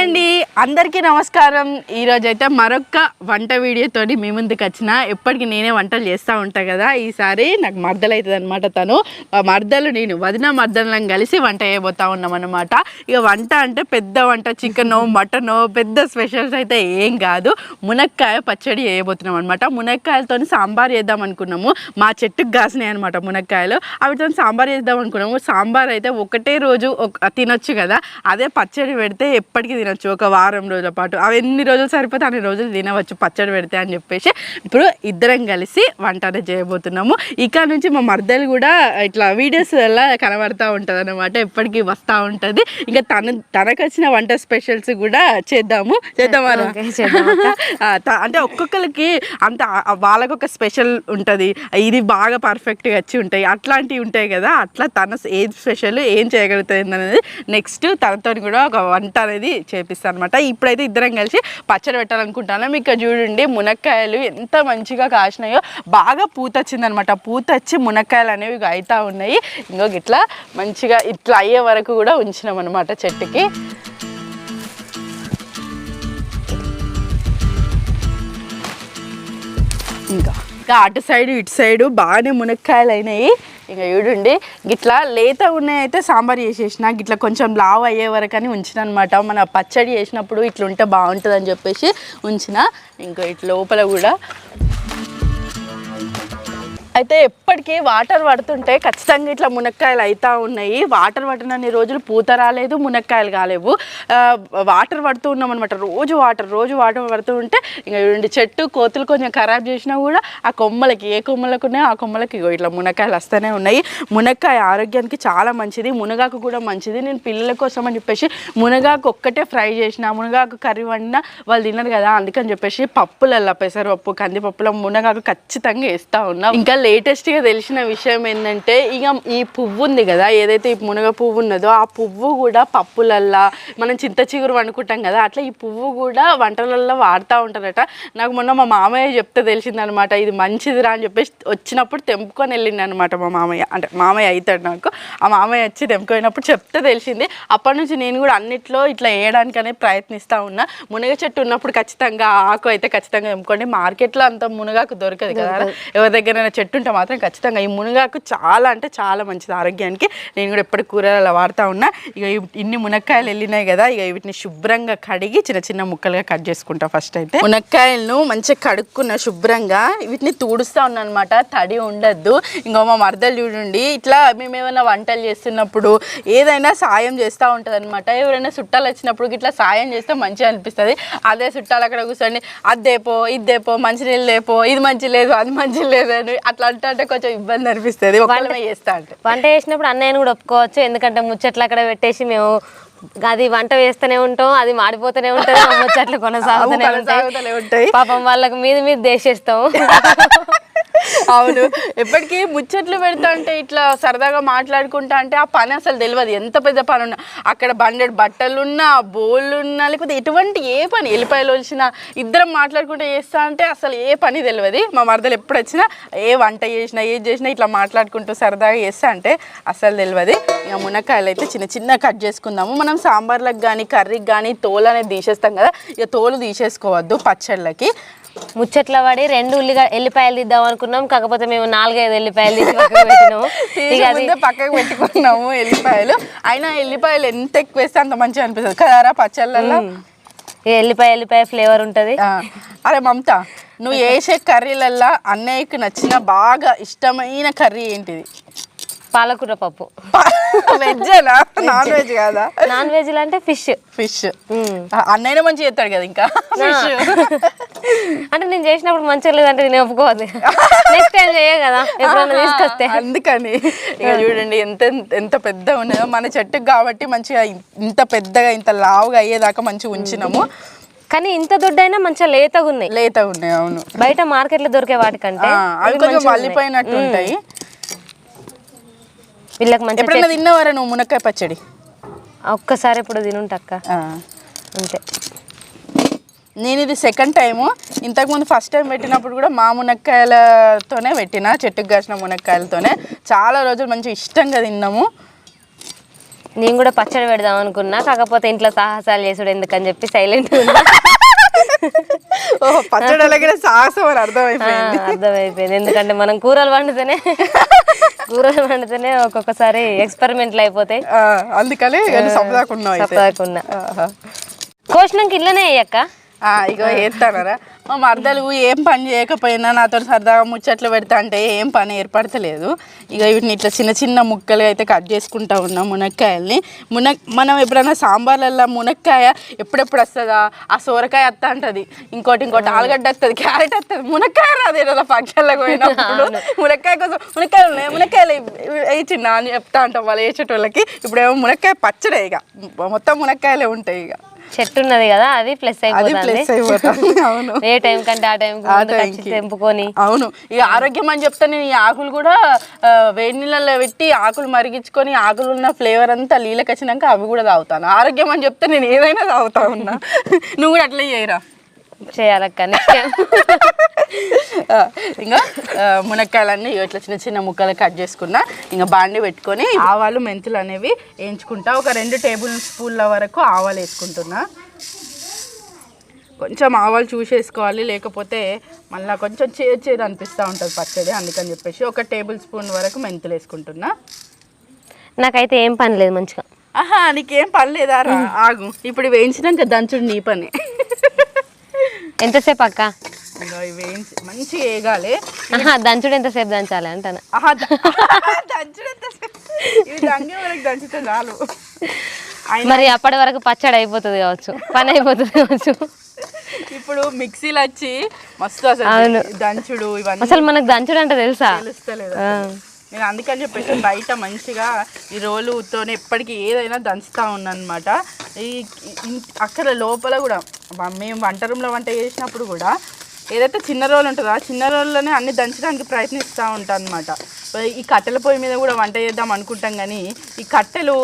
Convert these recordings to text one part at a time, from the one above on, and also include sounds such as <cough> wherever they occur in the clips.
అండి. అందరికీ నమస్కారం. ఈరోజు అయితే మరొక వంట వీడియోతోటి మీ ముందుకు వచ్చిన. ఎప్పటికీ నేనే వంటలు చేస్తూ ఉంటా కదా. ఈసారి నాకు మర్దలు అవుతుంది అనమాట తను. ఆ మర్దలు నేను వదిన మర్దలను కలిసి వంట చేయబోతా ఉన్నాం అనమాట ఇక వంట అంటే పెద్ద వంట చికెన్ మటన్ పెద్ద స్పెషల్స్ అయితే ఏం కాదు. మునక్కాయ పచ్చడి చేయబోతున్నాం అనమాట మునక్కాయలతో సాంబార్ చేద్దాం అనుకున్నాము. మా చెట్టుకు కాసినాయి అనమాట మునక్కాయలు. అవితో సాంబార్ చేద్దాం అనుకున్నాము. సాంబార్ అయితే ఒకటే రోజు తినొచ్చు కదా. అదే పచ్చడి పెడితే ఎప్పటికీ తినొచ్చు ఒక వారం రోజుల పాటు. అవి ఎన్ని రోజులు సరిపోతే అన్ని రోజులు తినవచ్చు పచ్చడి పెడితే అని చెప్పేసి. ఇప్పుడు ఇద్దరం కలిసి వంట అనేది చేయబోతున్నాము. ఇక నుంచి మా మర్దలు కూడా ఇట్లా వీడియోస్ వల్ల కనబడతా ఉంటుంది అనమాట ఎప్పటికీ వస్తూ ఉంటుంది. ఇంకా తన తనకు వచ్చిన వంట స్పెషల్స్ కూడా చేద్దాము. చేద్దాం అంటే ఒక్కొక్కరికి అంత వాళ్ళకు ఒక స్పెషల్ ఉంటుంది. ఇది బాగా పర్ఫెక్ట్గా వచ్చి ఉంటాయి. అట్లాంటివి ఉంటాయి కదా. అట్లా తన ఏది స్పెషల్ ఏం చేయగలుగుతుంది అనేది నెక్స్ట్ తనతో కూడా ఒక వంట అనేది చేపిస్తాను అనమాట ఇప్పుడైతే ఇద్దరం కలిసి పచ్చడి పెట్టాలనుకుంటాను ఇక్కడ చూడండి మునక్కాయలు ఎంత మంచిగా కాసినాయో. బాగా పూత వచ్చిందనమాట పూత వచ్చి మునక్కాయలు అనేవి అవుతూ అవుతా ఉన్నాయి. ఇంకొక ఇట్లా మంచిగా ఇట్లా అయ్యే వరకు కూడా ఉంచినాం అనమాట చెట్టుకి. ఇంకా. ఇంకా అటు సైడ్ ఇటు సైడు బాగానే మునక్కాయలు అయినాయి ఇంకా చూడండి గిట్లా లేత ఉన్నాయి అయితే సాంబార్ చేసేసిన. గిట్లా కొంచెం లావ్ అయ్యే వరకు అని ఉంచిన అనమాట మన పచ్చడి చేసినప్పుడు ఇట్లా ఉంటే బాగుంటుంది అని చెప్పేసి ఉంచిన. ఇంకా ఇట్లా లోపల కూడా అయితే ఎప్పటికీ వాటర్ పడుతుంటే ఖచ్చితంగా ఇట్లా మునక్కాయలు అవుతా ఉన్నాయి. వాటర్ పట్టినన్ని రోజులు పూత రాలేదు మునక్కాయలు కాలేవు. వాటర్ పడుతూ ఉన్నాం అనమాట రోజు వాటర్ రోజు వాటర్ పడుతూ ఉంటే ఇంకా రెండు చెట్టు కోతులు కొంచెం ఖరాబ్ చేసినా కూడా ఆ కొమ్మలకి ఏ కొమ్మలకు ఉన్నాయో ఆ కొమ్మలకి ఇట్లా మునక్కాయలు వస్తూనే ఉన్నాయి. మునక్కాయ ఆరోగ్యానికి చాలా మంచిది మునగాకు కూడా మంచిది. నేను పిల్లల కోసం అని చెప్పేసి మునగాకు ఒక్కటే ఫ్రై చేసిన మునగాకు కర్రీ వండినా వాళ్ళు తినరు కదా అందుకని చెప్పేసి పప్పులల్లా పెసరపప్పు కందిపప్పులో మునగాకు ఖచ్చితంగా వేస్తూ ఉన్నాం. ఇంకా లేటెస్ట్గా తెలిసిన విషయం ఏంటంటే ఇక ఈ పువ్వు ఉంది కదా ఏదైతే ఈ మునగ పువ్వు ఉన్నదో ఆ పువ్వు కూడా పప్పులల్లా మనం చింత చిగురు వండుకుంటాం కదా అట్లా ఈ పువ్వు కూడా వంటలల్లో వాడుతూ ఉంటారట. నాకు మొన్న మా మామయ్య చెప్తే తెలిసిందనమాట ఇది మంచిదిరా అని చెప్పేసి వచ్చినప్పుడు తెంపుకొని వెళ్ళింది అనమాట మా మామయ్య. అంటే మామయ్య అవుతాడు నాకు. ఆ మామయ్య వచ్చి తెంపుకోయినప్పుడు చెప్తే తెలిసింది. అప్పటి నుంచి నేను కూడా అన్నిట్లో ఇట్లా వేయడానికనే ప్రయత్నిస్తూ ఉన్నా. మునగ చెట్టు ఉన్నప్పుడు ఖచ్చితంగా ఆకు అయితే ఖచ్చితంగా తెంపుకోండి. మార్కెట్లో అంత మునగాకు దొరకదు కదా. ఎవరి దగ్గరైనా చెట్టు తీసుకుంటే మాత్రం ఖచ్చితంగా ఈ మునగాకు చాలా అంటే చాలా మంచిది ఆరోగ్యానికి. నేను కూడా ఎప్పటి కూరలు వాడుతూ ఉన్నా. ఇక ఇన్ని మునక్కాయలు వెళ్ళినాయి కదా ఇక వీటిని శుభ్రంగా కడిగి చిన్న చిన్న ముక్కలుగా కట్ చేసుకుంటా ఫస్ట్ అయితే. మునక్కాయలను మంచిగా కడుక్కున్న శుభ్రంగా వీటిని తుడుస్తా ఉన్నా అనమాట తడి ఉండద్దు. ఇంకో మా మరదలు చూడండి ఇట్లా మేము ఏమైనా వంటలు చేస్తున్నప్పుడు ఏదైనా సాయం చేస్తూ ఉంటుంది అనమాట ఎవరైనా చుట్టాలు వచ్చినప్పుడు ఇట్లా సాయం చేస్తే మంచిగా అనిపిస్తుంది. అదే చుట్టాలు అక్కడ కూర్చొని అదేపో మంచి మంచినీళ్ళు లేపో ఇది మంచి లేదు అది మంచి లేదు అని అట్లా అంటే అంటే కొంచెం ఇబ్బంది అనిపిస్తుంది. ఒకళ్ళమే చేస్తా అంటే. వంట చేసినప్పుడు అన్నయ్యను కూడా ఒప్పుకోవచ్చు. ఎందుకంటే ముచ్చట్లు అక్కడ పెట్టేసి మేము అది వంట వేస్తూనే ఉంటాం అది మాడిపోతూనే ఉంటుంది ముచ్చట్లు కొనసాగుతూనే. ఉంటాయి. పాపం వాళ్ళకి మీద మీద దేశేస్తాం. అవును. ఎప్పటికీ ముచ్చట్లు పెడతా అంటే ఇట్లా సరదాగా మాట్లాడుకుంటా అంటే ఆ పని అసలు తెలియదు ఎంత పెద్ద పని ఉన్నా అక్కడ బండెడ్ బట్టలున్నా బోళ్ళున్నా లేకపోతే ఎటువంటి ఏ పని ఎల్లిపాయలు వచ్చినా ఇద్దరం మాట్లాడుకుంటూ చేస్తా అంటే అసలు ఏ పని తెలియదు మా మరదలు ఎప్పుడు వచ్చినా ఏ వంట చేసినా ఏది చేసినా ఇట్లా మాట్లాడుకుంటూ సరదాగా చేస్తా అంటే అసలు తెలియదు ఇక మునక్కాయలు అయితే చిన్న చిన్న కట్ చేసుకుందాము. మనం సాంబార్లకు కానీ కర్రీకి కానీ తోలు అనేది తీసేస్తాం కదా. ఇక తోలు తీసేసుకోవద్దు పచ్చళ్ళకి. ముచ్చట్ల పడి రెండు ఉల్లిగా ఎల్లిపాయలు తీద్దాం అనుకున్నాం. కాకపోతే మేము నాలుగైదు ఎల్లిపాయలు తీసి పక్కకు పెట్టినాము. తీసి ఇక అది ముందే పక్కకు పెట్టుకున్నాము ఎల్లిపాయలు. అయినా ఎల్లిపాయలు ఎంత ఎక్కువ వేస్తే అంత మంచిగా అనిపిస్తుంది. కదారా పచ్చళ్ళల్లో? ఈ ఎల్లిపాయ ఎల్లిపాయ ఫ్లేవర్ ఉంటుంది. అరే మమత నువ్వు వేసే కర్రీలల్లో అన్నయ్యకి నచ్చిన బాగా ఇష్టమైన కర్రీ ఏంటిది? పాలకూర పప్పు. <laughs> వెజ్జేనా? నాన్ వెజ్ కాదా? నాన్ వెజ్ అంటే ఫిష్. ఫిష్. అన్నయ్యనే మంచిగా చేస్తాడు కదా ఇంకా? <laughs> ఫిష్. అంటే నేను చేసినప్పుడు మంచిగా లేదంటే నేను ఒప్పుకోవద్దు. నెక్స్ట్ టైం చేయ కదా ఎప్పుడైనా తీసుకొస్తే. అందుకని. ఇక చూడండి ఎంత ఎంత పెద్ద ఉన్నదో. మన చెట్టుకు కాబట్టి మంచిగా ఇంత పెద్దగా ఇంత లావుగా అయ్యేదాకా మంచిగా ఉంచినాము. కానీ ఇంత దొడ్డైనా మంచిగా లేతగా ఉన్నాయి లేతగా ఉన్నాయి అవును. బయట మార్కెట్లో దొరికే వాటికంటే అవి కొంచెం. వల్లిపోయినట్టు ఉంటాయి. వీళ్ళకి మంచి ఎప్పుడైనా తిన్నవారా నువ్వు మునక్కాయ పచ్చడి? ఒక్కసారి ఇప్పుడు తినుంటక్క. అంతే. నేను ఇది సెకండ్ టైము ఇంతకుముందు ఫస్ట్ టైం పెట్టినప్పుడు కూడా మా మునక్కాయలతోనే పెట్టిన చెట్టుకు కాసిన మునక్కాయలతోనే. చాలా రోజులు మంచి ఇష్టంగా తిన్నాము. నేను కూడా పచ్చడి పెడదాం అనుకున్నా కాకపోతే ఇంట్లో సాహసాలు చేసుడు ఎందుకని చెప్పి సైలెంట్ ఓహో పచ్చడి అలాగే సాహసం అని అర్థమైపోయింది. అర్థమైపోయింది. ఎందుకంటే మనం కూరలు వండితేనే కూరలు వండితేనే ఒక్కొక్కసారి ఎక్స్పెరిమెంట్లు అయిపోతాయి. అందుకనే సపదాకున్నా ఆహా. కోసినాక ఇల్లనే అయ్యాక ఇగో ఏస్తానరా మా మరదలు ఏం పని చేయకపోయినా నాతో సరదాగా ముచ్చట్లు పెడతా అంటే ఏం పని ఏర్పడతలేదు. ఇక వీటిని ఇట్లా చిన్న చిన్న ముక్కలు అయితే కట్ చేసుకుంటా ఉన్నాం మునక్కాయల్ని. మున మనం ఎప్పుడైనా సాంబార్లల్లో మునక్కాయ ఎప్పుడెప్పుడు వస్తుందా? ఆ సోరకాయ వస్తా అంటది. ఇంకోటి ఇంకోటి ఆలుగడ్డ వస్తుంది క్యారెట్ వస్తుంది. మునక్కాయ రాదు ఏదో ఫంక్షన్లకు పోయినప్పుడు. మునక్కాయ కోసం మునక్కాయలు ఉన్నాయి. మునక్కాయలు చిన్న అని చెప్తా ఉంటాం వాళ్ళు వేసేటోళ్ళకి ఇప్పుడు ఏమో మునక్కాయ పచ్చడే ఇక మొత్తం మునక్కాయలే ఉంటాయి ఇక చెట్టు ఉన్నది కదా అది ప్లస్ అయిపోతుంది. అవును. <laughs> ఏ టైం కంటే ఆ టైం. తెంపుకొని. అవును. ఇక ఆరోగ్యం అని చెప్తే నేను ఈ ఆకులు కూడా వేడి నీళ్ళలో పెట్టి ఆకులు మరిగించుకొని ఆకులు ఉన్న ఫ్లేవర్ అంతా నీళ్ళకి వచ్చినాక అవి కూడా తాగుతాను. ఆరోగ్యం అని చెప్తే నేను ఏదైనా తాగుతా ఉన్నా. నువ్వు కూడా అట్లే చేయరా? చేయాలక్క నెక్స్ట్ టైం <laughs> ఆ, ఇంకా మునక్కాయలన్నీ ఇట్లా చిన్న చిన్న ముక్కలు కట్ చేసుకున్నా ఇంకా బాండి పెట్టుకొని ఆవాలు మెంతులు అనేవి వేయించుకుంటా. ఒక రెండు టేబుల్ స్పూన్ల వరకు ఆవాలు వేసుకుంటున్నా. కొంచెం ఆవాలు చూసేసుకోవాలి లేకపోతే మళ్ళీ కొంచెం చేదు చేదు అనిపిస్తూ ఉంటుంది పచ్చడి అందుకని చెప్పేసి ఒక టేబుల్ స్పూన్ వరకు మెంతులు వేసుకుంటున్నా. నాకైతే ఏం పని లేదు మంచిగా. ఆహా నీకేం పని లేదా? ఆగు. ఇప్పుడు వేయించినాక దంచుడు నీ పని. <laughs> ఎంతసేపు అక్క? మంచిగా వేగాలి. దంచుడు ఎంతసేపు దంచాలి అంటాను? <laughs> మరి అప్పటి వరకు పచ్చడి అయిపోతుంది కావచ్చు పని అయిపోతుంది కావచ్చు. ఇప్పుడు మిక్సీలు వచ్చి మస్తు అసలు. దంచుడు ఇవన్నీ అసలు మనకు దంచుడు అంటే తెలుసా? తెలుస్తలేదు. నేను అందుకని చెప్పేసి బయట మంచిగా ఈ రోలుతోనే ఎప్పటికీ ఏదైనా దంచుతూ ఉన్నానమాట ఈ అక్కడ లోపల కూడా మేము వంట రూమ్లో వంట చేసినప్పుడు కూడా ఏదైతే చిన్న రోల్ ఉంటుందో ఆ చిన్న రోల్లోనే అన్ని దంచడానికి ప్రయత్నిస్తూ ఉంటాను అనమాట ఈ కట్టెల పొయ్యి మీద కూడా వంట చేద్దాం అనుకుంటాం కానీ ఈ కట్టెలు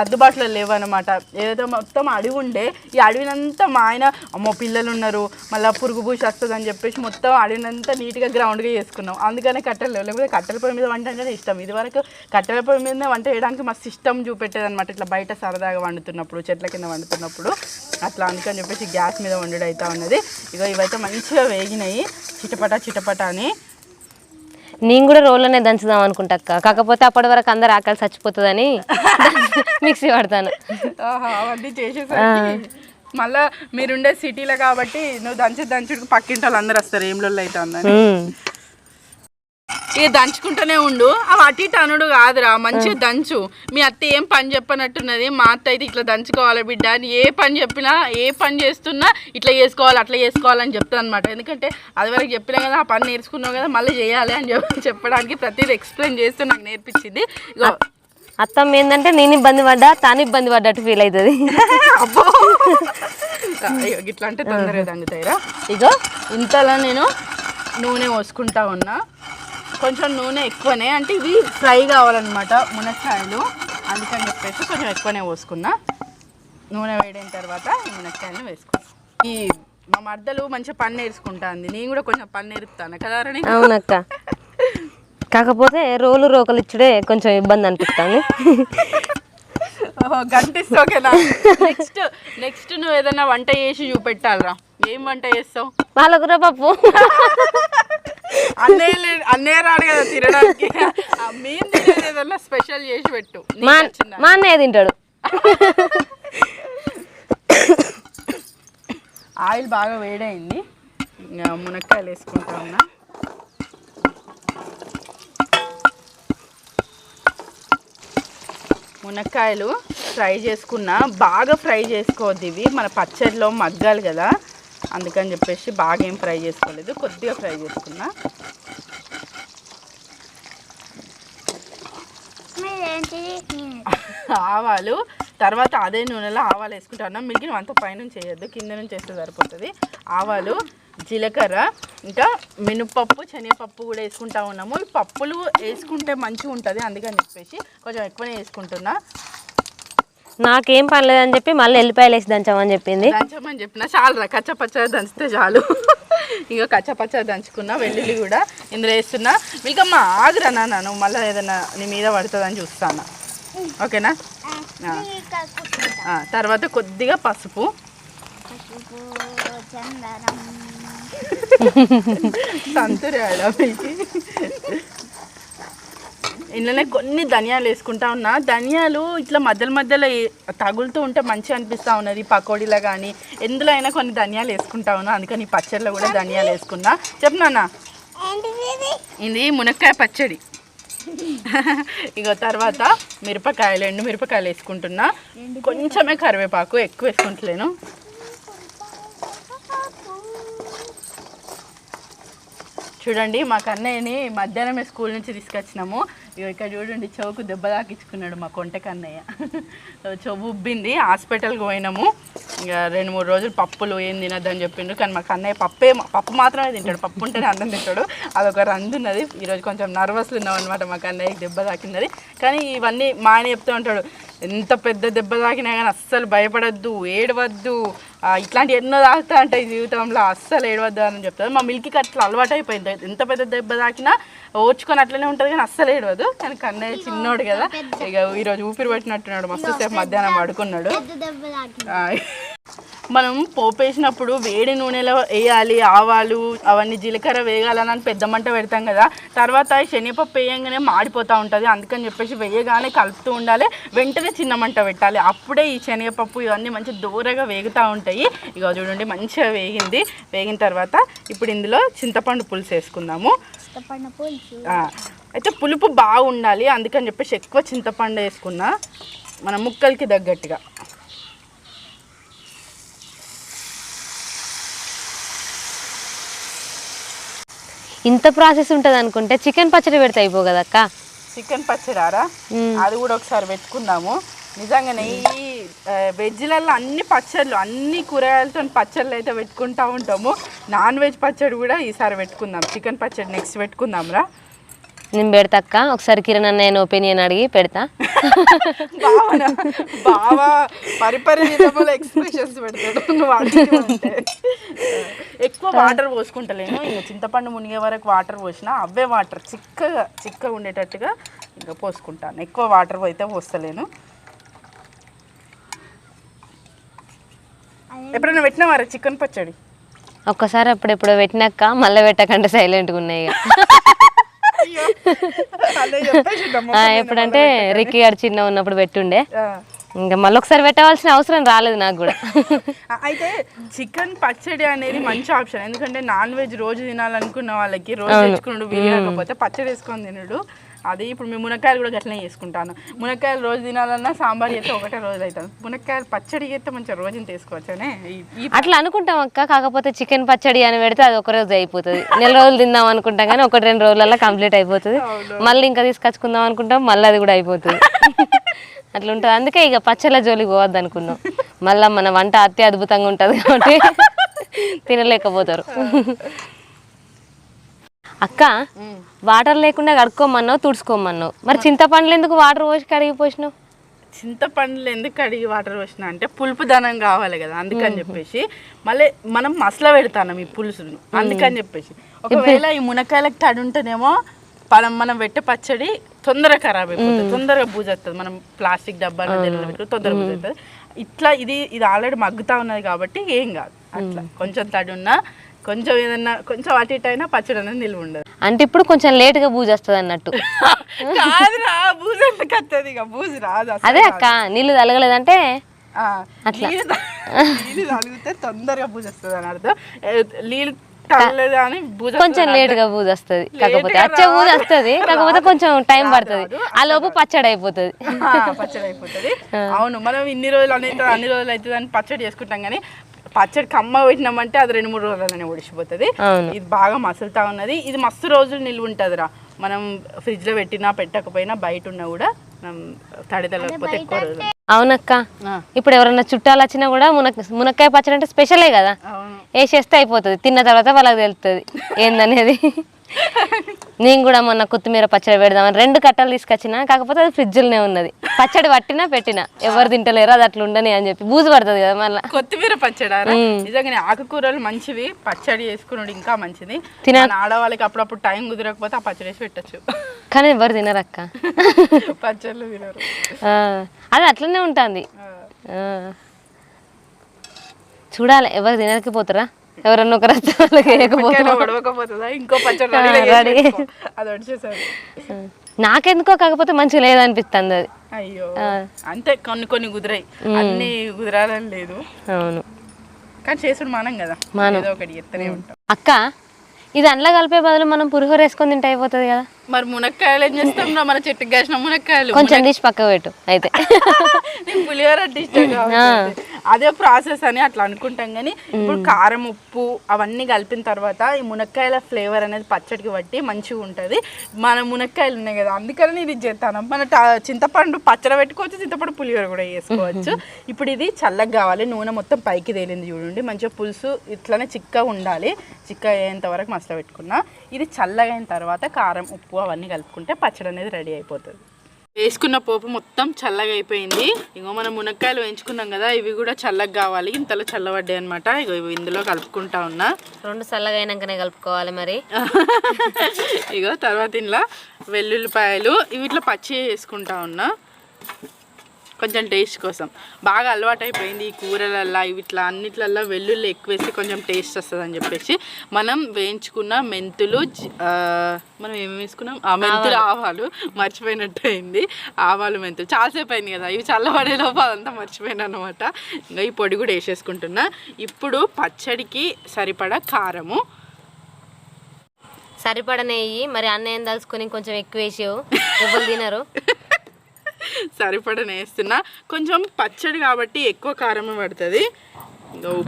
అందుబాటులో లేవన్నమాట. ఏదైతే మొత్తం అడవి ఉండే ఈ అడవినంతా మా ఆయన అమ్మో పిల్లలు ఉన్నారు మళ్ళీ పురుగు పూసి వస్తుంది అని చెప్పేసి మొత్తం అడవినంతా నీట్గా గ్రౌండ్గా చేసుకున్నాం. అందుకనే కట్టెలు లేవు. లేకపోతే కట్టెల పొయ్యి మీద వంట అంటే ఇష్టం. ఇదివరకు కట్టెల పొయ్యి మీదనే వంట చేయడానికి మస్తు ఇష్టం చూపెట్టేది అనమాట ఇట్లా బయట సరదాగా వండుతున్నప్పుడు చెట్ల కింద వండుతున్నప్పుడు. అట్లా అందుకని చెప్పేసి గ్యాస్ మీద వండుడు అవుతా ఉన్నది. ఇక ఇవైతే మంచిగా వేగినాయి. చిటపట చిటపట అని. నేను కూడా రోల్లోనే దంచుదాం అనుకుంటా అక్క. కాకపోతే అప్పటి వరకు అందరు ఆకలి చచ్చిపోతుందని <laughs> మిక్సీ పడతాను అవన్నీ చేసేసరికి మళ్ళా మీరుండే సిటీలో కాబట్టి నువ్వు దంచి దంచుడు పక్కింటి వాళ్ళు అందరు వస్తారు. ఏం లొల్లు అయితే ఉమ్. ఇక దంచుకుంటూనే ఉండు. అవి అటు ఇటు అనుడు కాదురా మంచిగా దంచు. మీ అత్త ఏం పని చెప్పనట్టున్నది మా అత్త అయితే ఇట్లా దంచుకోవాలి బిడ్డ అని ఏ పని చెప్పినా ఏ పని చేస్తున్నా ఇట్లా చేసుకోవాలి అట్లా చేసుకోవాలని చెప్తాను అనమాట ఎందుకంటే అది వరకు చెప్పినా కదా ఆ పని నేర్చుకున్నావు కదా మళ్ళీ చేయాలి అని చెప్పి <laughs> చెప్పడానికి ప్రతిదీ ఎక్స్ప్లెయిన్ చేస్తూ నాకు నేర్పించింది. ఇగో. అత్తమ్మ ఏంటంటే నేను ఇబ్బంది పడ్డా తాను ఇబ్బంది పడ్డట్టు ఫీల్ అవుతుంది <laughs> అబ్బో! <laughs> ఇట్లా అంటే తొందరగా తంగుతాయిరా ఇగో ఇంతలో నేను నూనె పోసుకుంటా ఉన్నా. కొంచెం నూనె ఎక్కువనే. అంటే ఇవి ఫ్రై కావాలన్నమాట మునక్కాయలు. అందుకని చెప్పేసి కొంచెం ఎక్కువనే పోసుకున్నా. నూనె వేడిన తర్వాత ఈ మునక్కాయలను వేసుకున్నా ఈ మా మర్దలు మంచిగా పని నేర్చుకుంటాంది నేను కూడా కొంచెం పని నేర్పుతాను కదా అవునక్క. కాకపోతే రోలు రోకలు ఇచ్చుడే కొంచెం ఇబ్బంది అనిపిస్తుంది. ఓహో, గంటిస్తే ఓకేనా? నెక్స్ట్ నెక్స్ట్ నువ్వు ఏదైనా వంట చేసి చూపెట్టాలరా. ఏం వంట చేస్తావు? పాలకూర పప్పు. అన్నయ్య లే- అన్నయ్య రాడు కదా తినడానికి. ఆ మేము స్పెషల్ చేసి పెట్టు. మా అన్నయ్య తింటాడు. ఆయిల్ బాగా వేడైంది. మునక్కాయలు వేసుకుంటా ఉన్నా. మునక్కాయలు ఫ్రై చేసుకున్నా. బాగా ఫ్రై చేసుకోవద్దు ఇవి. మన పచ్చడిలో మగ్గాలి కదా. అందుకని చెప్పేసి బాగా ఏం ఫ్రై చేసుకోలేదు. కొద్దిగా ఫ్రై చేసుకున్నా. <laughs> ఆవాలు తర్వాత అదే నూనెలో ఆవాలు వేసుకుంటాను మిగిలిన అంత పైనుంచి చేయొద్దు. కింద నుంచి వేస్తే సరిపోతుంది. ఆవాలు జీలకర్ర ఇంకా మినపప్పు శనగపప్పు కూడా వేసుకుంటా ఉన్నాము. ఈ పప్పులు వేసుకుంటే మంచిగా ఉంటుంది అందుకని చెప్పేసి కొంచెం ఎక్కువనే వేసుకుంటున్నా. నాకేం పని లేదని చెప్పి మళ్ళీ ఎల్లిపాయలు వేసి దంచామని చెప్పింది. దంచమని చెప్పిన చాలు రా కచ్చా పచ్చగా దంచితే చాలు. ఇక కచ్చా పచ్చగా దంచుకున్నా వెల్లుల్లి కూడా ఇందులో వేస్తున్నా. మీకమ్మ ఆగురా నాన్న నువ్వు మళ్ళీ ఏదైనా నీ మీద పడుతుందని చూస్తాను? ఓకేనా? తర్వాత కొద్దిగా పసుపు. చందనం. <laughs> సంతూరి మీకు ఇందులోనే కొన్ని ధనియాలు వేసుకుంటా ఉన్నా. ధనియాలు ఇట్లా మధ్యలో మధ్యలో తగులుతూ ఉంటే మంచిగా అనిపిస్తూ ఉన్నది. పకోడీలో కానీ ఎందులో అయినా కొన్ని ధనియాలు వేసుకుంటా ఉన్నా. అందుకని పచ్చడిలో కూడా ధనియాలు వేసుకున్నా. చెప్పు నాన్న. ఏంటిది? ఇది? ఇది మునక్కాయ పచ్చడి. ఇక తర్వాత మిరపకాయలు ఎండు మిరపకాయలు వేసుకుంటున్నా. కొంచెమే కరివేపాకు ఎక్కువ వేసుకుంటలేను. చూడండి మా కన్నయ్యని మధ్యాహ్నమే స్కూల్ నుంచి తీసుకొచ్చినాము. ఇక ఇక్కడ చూడండి చెవుకు దెబ్బ తాకించుకున్నాడు మా కొంట కన్నయ్య. చెవు ఉబ్బింది హాస్పిటల్కి పోయినాము. ఇక రెండు మూడు రోజులు పప్పులు ఏం తినద్దని చెప్పిండు కానీ మా కన్నయ్య పప్పే పప్పు మాత్రమే తింటాడు. పప్పు ఉంటేనే అన్నం తింటాడు. అదొక రందు ఉన్నది. ఈరోజు కొంచెం నర్వస్లు ఉన్నాం అనమాట మా కన్నయ్యకి దెబ్బ తాకినది కానీ ఇవన్నీ మా ఆయన చెప్తూ ఉంటాడు ఎంత పెద్ద దెబ్బ తాకినా కానీ అస్సలు భయపడద్దు ఏడవద్దు. ఇట్లాంటి ఎన్నో తాగుతా ఉంటాయి జీవితంలో అస్సలు ఏడవద్దు అని చెప్తారు. మా మిల్కీకి అట్లా అలవాటు అయిపోయింది. ఎంత పెద్ద దెబ్బ తాకినా ఓర్చుకొని అట్లనే ఉంటుంది కానీ అస్సలు ఏడవదు. కానీ కన్నయ్య చిన్నోడు కదా. ఇక ఈరోజు ఊపిరి పట్టినట్టున్నాడు. మస్తు సేపు మధ్యాహ్నం పడుకున్నాడు. మనం పోపు వేసినప్పుడు వేడి నూనెలో వేయాలి. ఆవాలు అవన్నీ జీలకర్ర వేయాలని అని పెద్ద మంట పెడతాం కదా. తర్వాత శనగపప్పు వేయంగానే మాడిపోతూ ఉంటుంది. అందుకని చెప్పేసి వేయగానే కలుపుతూ ఉండాలి. వెంటనే చిన్న మంట పెట్టాలి. అప్పుడే ఈ శనగపప్పు ఇవన్నీ మంచి దూరగా వేగుతూ ఉంటాయి. ఇక చూడండి మంచిగా వేగింది. వేగిన తర్వాత ఇప్పుడు ఇందులో చింతపండు పులుసు వేసుకుందాము. ఇష్టపడిన పులుసు. ఆ, అయితే పులుపు బాగుండాలి అందుకని చెప్పేసి ఎక్కువ చింతపండు వేసుకున్నా. మన ముక్కలకి తగ్గట్టుగా. ఇంత ప్రాసెస్ ఉంటుంది అనుకుంటే చికెన్ పచ్చడి పెడితే అయిపో కదా అక్క చికెన్ పచ్చడారా? అది కూడా ఒకసారి పెట్టుకుందాము. నిజంగానే ఈ వెజ్లలో అన్ని పచ్చళ్ళు అన్ని కూరగాయలతో పచ్చళ్ళు అయితే పెట్టుకుంటా ఉంటాము. నాన్ వెజ్ పచ్చడి కూడా ఈసారి పెట్టుకుందాం. చికెన్ పచ్చడి నెక్స్ట్ పెట్టుకుందాం రా నేను పెడతా అక్క. ఒకసారి కిరణ్ అన్నయ్య ఒపీనియన్ అడిగి పెడతా. బావా పరిపరి ఎక్స్ప్రెషన్స్ పెడతాడు. ఎక్కువ వాటర్ పోసుకుంటలేను. ఇంకా చింతపండు మునిగే వరకు వాటర్ పోసిన అవే వాటర్ చిక్కగా చిక్కగా ఉండేటట్టుగా ఇంకా పోసుకుంటాను. ఎక్కువ వాటర్ అయితే పోస్తలేను. ఎప్పుడైనా పెట్టినావారా చికెన్ పచ్చడి? ఒక్కసారి అప్పుడెప్పుడు పెట్టినాక మళ్ళీ పెట్టకంటే సైలెంట్గా ఉన్నాయి ఎప్పుడంటే రిక్కి గారు చిన్న ఉన్నప్పుడు పెట్టుండే. ఇంకా మళ్ళీ ఒకసారి పెట్టవలసిన అవసరం రాలేదు నాకు కూడా. అయితే చికెన్ పచ్చడి అనేది మంచి ఆప్షన్. ఎందుకంటే నాన్ వెజ్ రోజు తినాలనుకున్న వాళ్ళకి రోజు తెచ్చుకున్నాడు వీలు పచ్చడి వేసుకొని తినడు. అది ఇప్పుడు మేము మునక్కాయలు కూడా గట్లనే చేసుకుంటాను. మునక్కాయలు రోజు తినాలన్నా సాంబార్ చేస్తే ఒకటే రోజు అవుతుంది. మునక్కాయలు పచ్చడి చేస్తే మంచిగా రోజున తీసుకోవచ్చు అనే ఈ- ఈ అట్లా అనుకుంటాం అక్క. కాకపోతే చికెన్ పచ్చడి అని పెడితే అది ఒక రోజు అయిపోతుంది. నెల రోజులు తిందాం అనుకుంటాం కానీ ఒకటి రెండు రోజులలో కంప్లీట్ అయిపోతుంది. మళ్ళీ ఇంకా తీసుకొచ్చుకుందాం అనుకుంటాం మళ్ళీ అది కూడా అయిపోతుంది. అట్లా ఉంటుంది. అందుకే ఇక పచ్చళ్ళ జోలికి పోవద్దు అనుకున్నాం. మళ్ళీ మన వంట అతి అద్భుతంగా ఉంటుంది కాబట్టి <laughs> తినలేకపోతారు. అక్క వాటర్ లేకుండా కడుక్కోమన్నావు తుడుచుకోమన్నావు. మరి చింతపండ్లు ఎందుకు వాటర్ పోసి కడిగి పోసినావు? చింతపండులు ఎందుకు కడిగి వాటర్ పోసిన అంటే పులుపు దనం కావాలి కదా అందుకని చెప్పేసి మళ్ళీ మనం మసల పెడతాం ఈ పులుసును అందుకని చెప్పేసి. ఒకవేళ ఈ మునక్కాయలకు తడి ఉంటేనేమో మనం మనం పెట్టే పచ్చడి తొందరగా ఖరాబ్ అయిపోతుంది తొందరగా బూజేస్తుంది మనం ప్లాస్టిక్ డబ్బాలో దీనిలో పెట్టు తొందరగా బూజేస్తుంది ఇట్లా ఇది ఇది ఆల్రెడీ మగ్గుతా ఉన్నది కాబట్టి ఏం కాదు అట్లా కొంచెం తడి ఉన్నా కొంచెం ఏదన్నా కొంచెం అటు ఇటు అయినా పచ్చడి అనేది నిల్వ ఉండదు. అంటే ఇప్పుడు కొంచెం లేట్గా బూజు వస్తుంది అన్నట్టు. కాదురా బూజు ఎందుకు వస్తుంది ఇక బూజు రాదు అసలు అదే అక్క నీళ్ళు తలగలేదంటే ఆ, నీళ్ళు తా- <laughs> నీళ్ళు తాగితే తొందరగా బూజ వస్తుంది అని అర్థం. ఏ, నీళ్ళు తగలేదు అని బూజ కొంచెం లేట్గా బూజు వస్తుంది. కాకపోతే వచ్చే బూజు వస్తుంది కాకపోతే కొంచెం టైం పడుతుంది. ఆ లోపు పచ్చడి అయిపోతుంది. పచ్చడి అయిపోతుంది. అవును మనం ఇన్ని రోజులు అనేది అన్ని రోజులు అవుతుంది అని పచ్చడి చేసుకుంటాం కానీ పచ్చడి కమ్మ పెట్టినామంటే అది రెండు మూడు రోజులనే ఒడిసిపోతుంది అవును. ఇది బాగా మసులుతా ఉన్నది. ఇది మస్తు రోజులు నిల్వ ఉంటుందిరా. మనం ఫ్రిడ్జ్లో పెట్టినా పెట్టకపోయినా బయట ఉన్నా కూడా మనం తడి తగలకపోతే ఎక్కువ రోజులు. అవునక్క. ఇప్పుడు ఎవరన్నా చుట్టాలు వచ్చినా కూడా మునక్ మునక్కాయ పచ్చడి అంటే స్పెషలే కదా. వేసేస్తే అయిపోతుంది. తిన్న తర్వాత వాళ్ళకి తెలుస్తుంది <laughs> ఏందనేది? నేను కూడా మొన్న కొత్తిమీర పచ్చడి పెడదామని రెండు కట్టలు తీసుకొచ్చిన కాకపోతే అది ఫ్రిడ్జ్లోనే ఉన్నది. పచ్చడి పట్టినా పెట్టినా. ఎవరు తింటలేరు అది అట్లా ఉండని అని చెప్పి. బూజు పడుతుంది కదా మళ్ళీ. కొత్తిమీర నిజంగానే ఆకుకూరలు మంచివి పచ్చడి చేసుకున్నాడు ఇంకా మంచిది. తిన- ఆడవాళ్ళకి అప్పుడప్పుడు టైం కుదరకపోతే ఆ పచ్చడి వేసి పెట్టచ్చు. కానీ ఎవరు తినరక్క <laughs> పచ్చళ్ళు తినరు. అది అట్లనే ఉంటుంది. చూడాలి ఎవరు తినకపోతారా ఎవరన్నా ఒకరు వాళ్ళకి <laughs> వేయకపోతే ఇంకో రెడీ. అది వచ్చేసరి నాకెందుకో కాకపోతే మంచిగా లేదనిపిస్తుంది అది. అయ్యో. అంతే కొన్ని కొన్ని కుదిరాయి అన్ని కుదరాలని లేదు. అవును. కానీ చేసుడు మానం కదా. మానం. ఒకటి ఎత్తనే ఉంటాం. అక్క ఇది అందులో కలిపే బదులు మనం పులిహోర వేసుకొని తింటే అయిపోతుంది కదా. మరి మునక్కాయలు ఏం చేస్తాం రా? మన చెట్టుకి కాసిన మునక్కాయలు. కొంచెం తీసి పక్క పెట్టు అయితే. <laughs> నేను పులిహోర కాబట్టి అదే ప్రాసెస్ అని అట్లా అనుకుంటాం కానీ ఇప్పుడు కారం ఉప్పు అవన్నీ కలిపిన తర్వాత ఈ మునక్కాయల ఫ్లేవర్ అనేది పచ్చడికి బట్టి మంచిగా ఉంటుంది. మన మునక్కాయలు ఉన్నాయి కదా అందుకని ఇది చేస్తాను. మన చింతపండు పచ్చడి పెట్టుకోవచ్చు చింతపండు పులిహోర కూడా చేసుకోవచ్చు. ఇప్పుడు ఇది చల్లగా కావాలి నూనె మొత్తం పైకి తేలింది చూడండి. మంచిగా పులుసు ఇట్లానే చిక్కగా ఉండాలి. చిక్కగా అయ్యేంత వరకు మసలు పెట్టుకున్నా. ఇది చల్లగా అయిన తర్వాత కారం ఉప్పు అవన్నీ కలుపుకుంటే పచ్చడి అనేది రెడీ అయిపోతుంది. వేసుకున్న పోపు మొత్తం చల్లగా అయిపోయింది. ఇగో మనం మునక్కాయలు వేయించుకున్నాం కదా ఇవి కూడా చల్లగా కావాలి. ఇంతలో చల్లబడ్డాయి అనమాట ఇగో ఇవి ఇందులో కలుపుకుంటా ఉన్నా. రెండు చల్లగా అయినాకనే కలుపుకోవాలి మరి. <laughs> ఇగో తర్వాత ఇంట్లో వెల్లుల్లిపాయలు ఇవి ఇట్లా పచ్చి వేసుకుంటా ఉన్నా. కొంచెం టేస్ట్ కోసం. బాగా అలవాటు అయిపోయింది ఈ కూరలల్లా ఇట్లా అన్నిట్లల్లో వెల్లుల్లి ఎక్కువ వేసి కొంచెం టేస్ట్ వస్తుంది అని చెప్పేసి. మనం వేయించుకున్న మెంతులు మనం ఏమి వేసుకున్నాం? ఆ మెంతులు ఆవాలు. మర్చిపోయినట్టు అయింది ఆవాలు మెంతులు. చాలాసేపు అయింది కదా. ఇవి చల్లబడే లోపు అదంతా మర్చిపోయాను అనమాట ఇంకా ఈ పొడి కూడా వేసేసుకుంటున్నా. ఇప్పుడు పచ్చడికి సరిపడా కారము. సరిపడనేయి మరి అన్న ఏం తలుసుకొని కొంచెం ఎక్కువ వేసావు? ఎవరు తినరు? <laughs> సరిపడనే వేస్తున్నా కొంచెం పచ్చడి కాబట్టి ఎక్కువ కారమే పడుతుంది.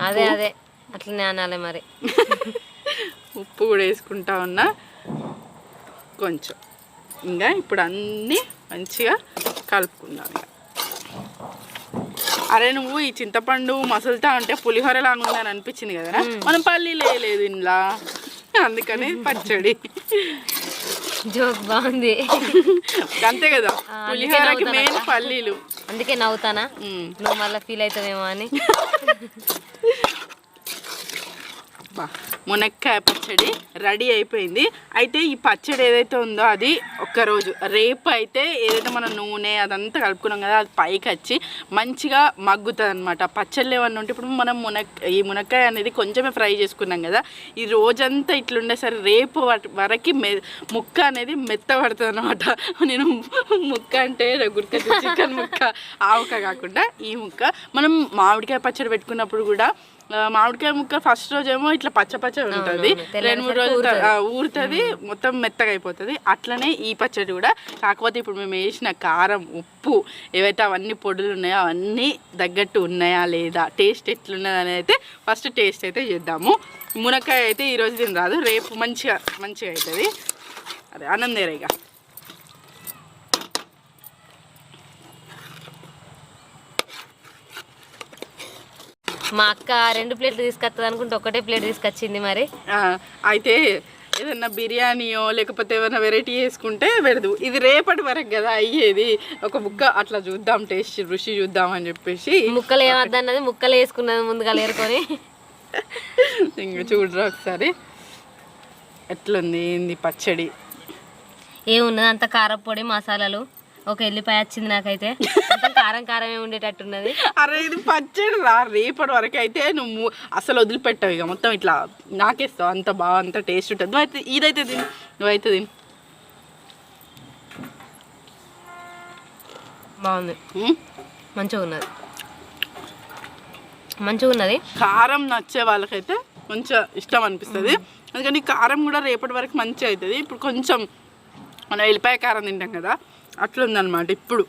అదే అదే. అట్లనే అనాలి మరి. ఉప్పు కూడా వేసుకుంటా ఉన్నా. కొంచెం. ఇంకా ఇప్పుడు అన్నీ మంచిగా కలుపుకుందాం ఇక. అరే నువ్వు ఈ చింతపండు మసులుతా ఉంటే పులిహోర లాగా ఉందని అనిపించింది కదా? మనం పల్లీలు వేయలేదు ఇంట్లో అందుకని పచ్చడి. జోక్ బాగుంది. అంతే కదా. పులిహోరకి నవ్వుతాను? మెయిన్. పల్లీలు. అందుకే నవ్వుతానా. నువ్వు మళ్ళీ ఫీల్ అవుతావేమో అని. <laughs> మునక్కాయ పచ్చడి రెడీ అయిపోయింది. అయితే ఈ పచ్చడి ఏదైతే ఉందో అది ఒక్కరోజు రేపు అయితే ఏదైతే మన నూనె అదంతా కలుపుకున్నాం కదా అది పైకి వచ్చి మంచిగా మగ్గుతుంది అనమాట పచ్చళ్ళు ఏమన్నా ఉంటే ఇప్పుడు మనం మునక్ ఈ మునక్కాయ అనేది కొంచెమే ఫ్రై చేసుకున్నాం కదా ఈ రోజంతా ఇట్లుండే సరే రేపు వరకు మె ముక్క అనేది మెత్తబడుతుంది అనమాట నేను ముక్క అంటే గుర్తు చికెన్ ముక్క ఆవక కాకుండా ఈ ముక్క. మనం మామిడికాయ పచ్చడి పెట్టుకున్నప్పుడు కూడా మామిడికాయ ముక్క ఫస్ట్ రోజు ఏమో ఇట్లా పచ్చ పచ్చ ఉంటుంది. రెండు మూడు రోజులు ఊరుతుంది. మొత్తం మెత్తగా అయిపోతుంది. అట్లనే ఈ పచ్చడి కూడా కాకపోతే ఇప్పుడు మేము వేసిన కారం ఉప్పు ఏవైతే అవన్నీ పొడులు ఉన్నాయో అవన్నీ తగ్గట్టు ఉన్నాయా లేదా టేస్ట్ ఎట్లున్నది అనేది అయితే ఫస్ట్ టేస్ట్ అయితే చేద్దాము. మునక్కాయ అయితే ఈరోజు దీని రాదు రేపు మంచిగా మంచిగా అవుతుంది అదే ఆనందేరేగా మా అక్క రెండు ప్లేట్లు తీసుకొస్తుంది అనుకుంటే ఒకటే ప్లేట్ తీసుకొచ్చింది మరి. అయితే ఏదన్నా బిర్యానీయో లేకపోతే ఏమైనా వెరైటీ చేసుకుంటే పెడదు. ఇది రేపటి వరకు కదా అయ్యేది. ఒక బుక్క అట్లా చూద్దాం టేస్ట్ రుచి చూద్దాం అని చెప్పేసి. ముక్కలు ఏమద్దన్నది ముక్కలు వేసుకున్నది ముందుగా ఏరుకొని ఇంక చూడరా ఒకసారి. ఎట్లుంది ఏంది పచ్చడి? ఏమున్నది అంత కారపొడి మసాలాలు. ఒక ఎల్లిపాయ వచ్చింది నాకైతే. కారం కారమే ఉండేటట్టున్నది. అరే ఇది పచ్చడి రా రేపటి వరకు అయితే నువ్వు అసలు వదిలిపెట్టావు ఇక. మొత్తం ఇట్లా నాకేస్తావు అంత బాగా అంత టేస్ట్ ఉంటుంది. నువ్వైతే ఇదైతే తిను నువ్వైతే తిను. బాగుంది. మంచిగా ఉన్నది. మంచిగా ఉన్నది. కారం నచ్చే వాళ్ళకైతే కొంచెం ఇష్టం అనిపిస్తుంది. అందుకని కారం కూడా రేపటి వరకు మంచిగా అవుతుంది ఇప్పుడు కొంచెం మనం ఎల్లిపాయ కారం తింటాం కదా అట్లుందనమాట ఇప్పుడు.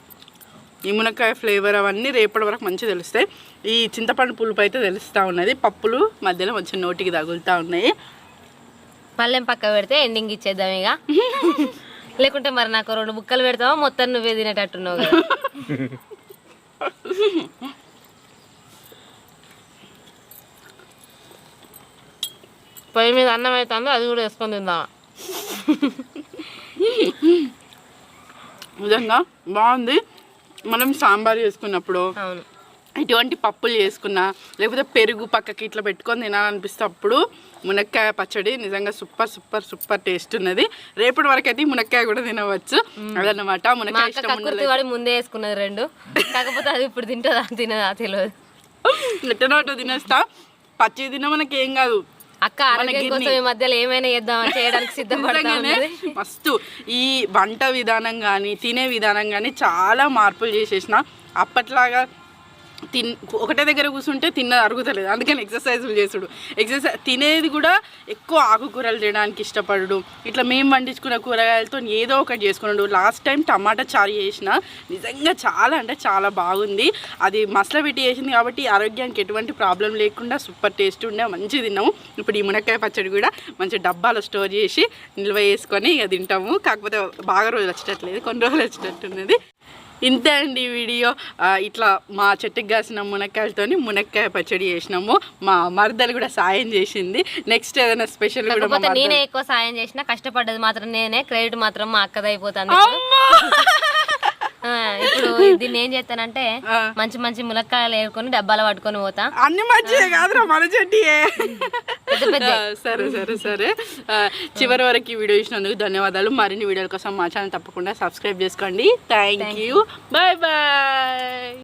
ఈ మునక్కాయ ఫ్లేవర్ అవన్నీ రేపటి వరకు మంచిగా తెలుస్తాయి ఈ చింతపండు పులుపు అయితే తెలుస్తూ ఉన్నది. పప్పులు మధ్యలో మంచి నోటికి తగులుతూ ఉన్నాయి. పళ్ళెం పక్క పెడితే ఎండింగ్ ఇచ్చేద్దాం ఇక. లేకుంటే మరి నాకు రెండు బుక్కలు పెడతావా? మొత్తం నువ్వే తినేటట్టున్నావు కదా. పొయ్యి మీద అన్నం అవుతుందో అది కూడా వేసుకొని తిందామా? నిజంగా బాగుంది. మనం సాంబార్ చేసుకున్నప్పుడు ఇటువంటి పప్పులు చేసుకున్నా లేకపోతే పెరుగు పక్కకి ఇట్లా పెట్టుకొని తినాలనిపిస్తే అప్పుడు మునక్కాయ పచ్చడి నిజంగా సూపర్ సూపర్ సూపర్ టేస్ట్ ఉన్నది. రేపటి వరకు అయితే మునక్కాయ కూడా తినవచ్చు. అదన్నమాట. మా మునక్కాయ ముందే వేసుకున్నది రెండు. కాకపోతే అది ఇప్పుడు తింటుందా తినదా తెలియదు ఎట్టనోటో తినేస్తా. పచ్చి తిన మనకి ఏం కాదు. అక్క ఆరోగ్యం కోసం ఈ మధ్యలో ఏమైనా చేద్దాం చేయడానికి ఉన్నది మస్తు ఈ వంట విధానం కానీ తినే విధానం కానీ చాలా మార్పులు చేసేసిన. అప్పట్లాగా తిన్ ఒకటే దగ్గర కూర్చుంటే తిన్న అరుగుతలేదు. అందుకని ఎక్సర్సైజులు చేసుడు ఎక్సర్సైజ్ తినేది కూడా ఎక్కువ ఆకుకూరలు తినడానికి ఇష్టపడడు. ఇట్లా మేము పండించుకున్న కూరగాయలతో ఏదో ఒకటి చేసుకున్నాడు లాస్ట్ టైం టమాటా చారు చేసిన నిజంగా చాలా అంటే చాలా బాగుంది. అది మసల పెట్టి చేసింది కాబట్టి ఆరోగ్యానికి ఎటువంటి ప్రాబ్లం లేకుండా సూపర్ టేస్ట్ ఉండే మంచిగా తిన్నాము. ఇప్పుడు ఈ మునక్కాయ పచ్చడి కూడా మంచి డబ్బాలో స్టోర్ చేసి నిల్వ చేసుకొని ఇక తింటాము. కాకపోతే బాగా రోజులు వచ్చేటట్లేదు కొన్ని రోజులు వచ్చేటట్టున్నది ఇంతే అండి ఈ వీడియో. ఇట్లా మా చెట్టుకి కాసిన మునక్కాయలతోని మునక్కాయ పచ్చడి చేసినాము. మా మరదలు కూడా సాయం చేసింది. నెక్స్ట్ ఏదైనా స్పెషల్ కూడా నేనే ఎక్కువ సాయం చేసిన కష్టపడ్డది మాత్రం నేనే క్రెడిట్ మాత్రం మా అక్కది అయిపోతుంది. అమ్మా! ఆ, ఇప్పుడు దీన్ని ఏం చేస్తానంటే. మంచి మంచి ములక్కాయలు ఏరుకొని డబ్బాలో పట్టుకొని పోతా. అన్ని మంచిదే కాదురా మన చెట్టియే ఆ, సరే సరే సరే. చివరి వరకు ఈ వీడియో ఇచ్చినందుకు ధన్యవాదాలు. మరిన్ని వీడియోల కోసం మా ఛానల్ తప్పకుండా సబ్స్క్రైబ్ చేసుకోండి. Thank you bye bye